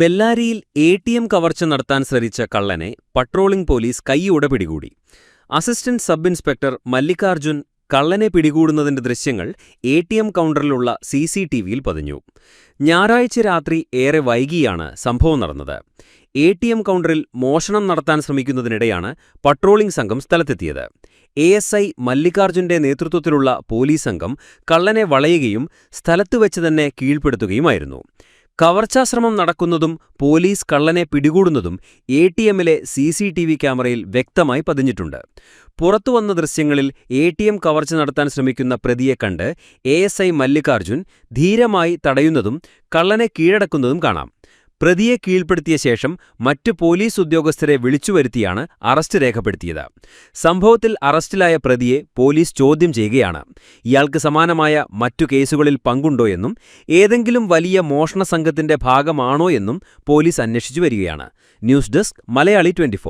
ബെല്ലാരിയിൽ A T M കവർച്ച നടത്താൻ ശ്രമിച്ച കള്ളനെ പട്രോളിംഗ് പോലീസ് കൈയോടെ പിടികൂടി. അസിസ്റ്റന്റ് സബ് ഇൻസ്പെക്ടർ മല്ലികാർജുൻ കള്ളനെ പിടികൂടുന്നതിന്റെ ദൃശ്യങ്ങൾ എ ടി എം കൗണ്ടറിലുള്ള സി സി ടി വിയിൽ പതിഞ്ഞു. ഞായറാഴ്ച രാത്രി ഏറെ വൈകിയാണ് സംഭവം നടന്നത്. എ ടി എം കൗണ്ടറിൽ മോഷണം നടത്താൻ ശ്രമിക്കുന്നതിനിടെയാണ് പട്രോളിംഗ് സംഘം സ്ഥലത്തെത്തിയത്. എ എസ് ഐ മല്ലികാർജുന്റെ നേതൃത്വത്തിലുള്ള പോലീസ് സംഘം കള്ളനെ വളയുകയും സ്ഥലത്തു വെച്ച് തന്നെ കീഴ്പ്പെടുത്തുകയുമായിരുന്നു. കവർച്ചാശ്രമം നടക്കുന്നതും പോലീസ് കള്ളനെ പിടികൂടുന്നതും എ ടി എമ്മിലെ സി സി ടി വി ക്യാമറയിൽ വ്യക്തമായി പതിഞ്ഞിട്ടുണ്ട്. പുറത്തുവന്ന ദൃശ്യങ്ങളിൽ എ ടി എം കവർച്ച നടത്താൻ ശ്രമിക്കുന്ന പ്രതിയെ കണ്ട് എ എസ് ഐ മല്ലികാർജുൻ ധീരമായി തടയുന്നതും കള്ളനെ കീഴടക്കുന്നതും കാണാം. പ്രതിയെ കീഴ്പ്പെടുത്തിയ ശേഷം മറ്റ് പോലീസ് ഉദ്യോഗസ്ഥരെ വിളിച്ചുവരുത്തിയാണ് അറസ്റ്റ് രേഖപ്പെടുത്തിയത്. സംഭവത്തിൽ അറസ്റ്റിലായ പ്രതിയെ പോലീസ് ചോദ്യം ചെയ്യുകയാണ്. ഇയാൾക്ക് സമാനമായ മറ്റു കേസുകളിൽ പങ്കുണ്ടോയെന്നും ഏതെങ്കിലും വലിയ മോഷണ സംഘത്തിന്റെ ഭാഗമാണോ എന്നും പോലീസ് അന്വേഷിച്ചു വരികയാണ്. News desk Malayali twenty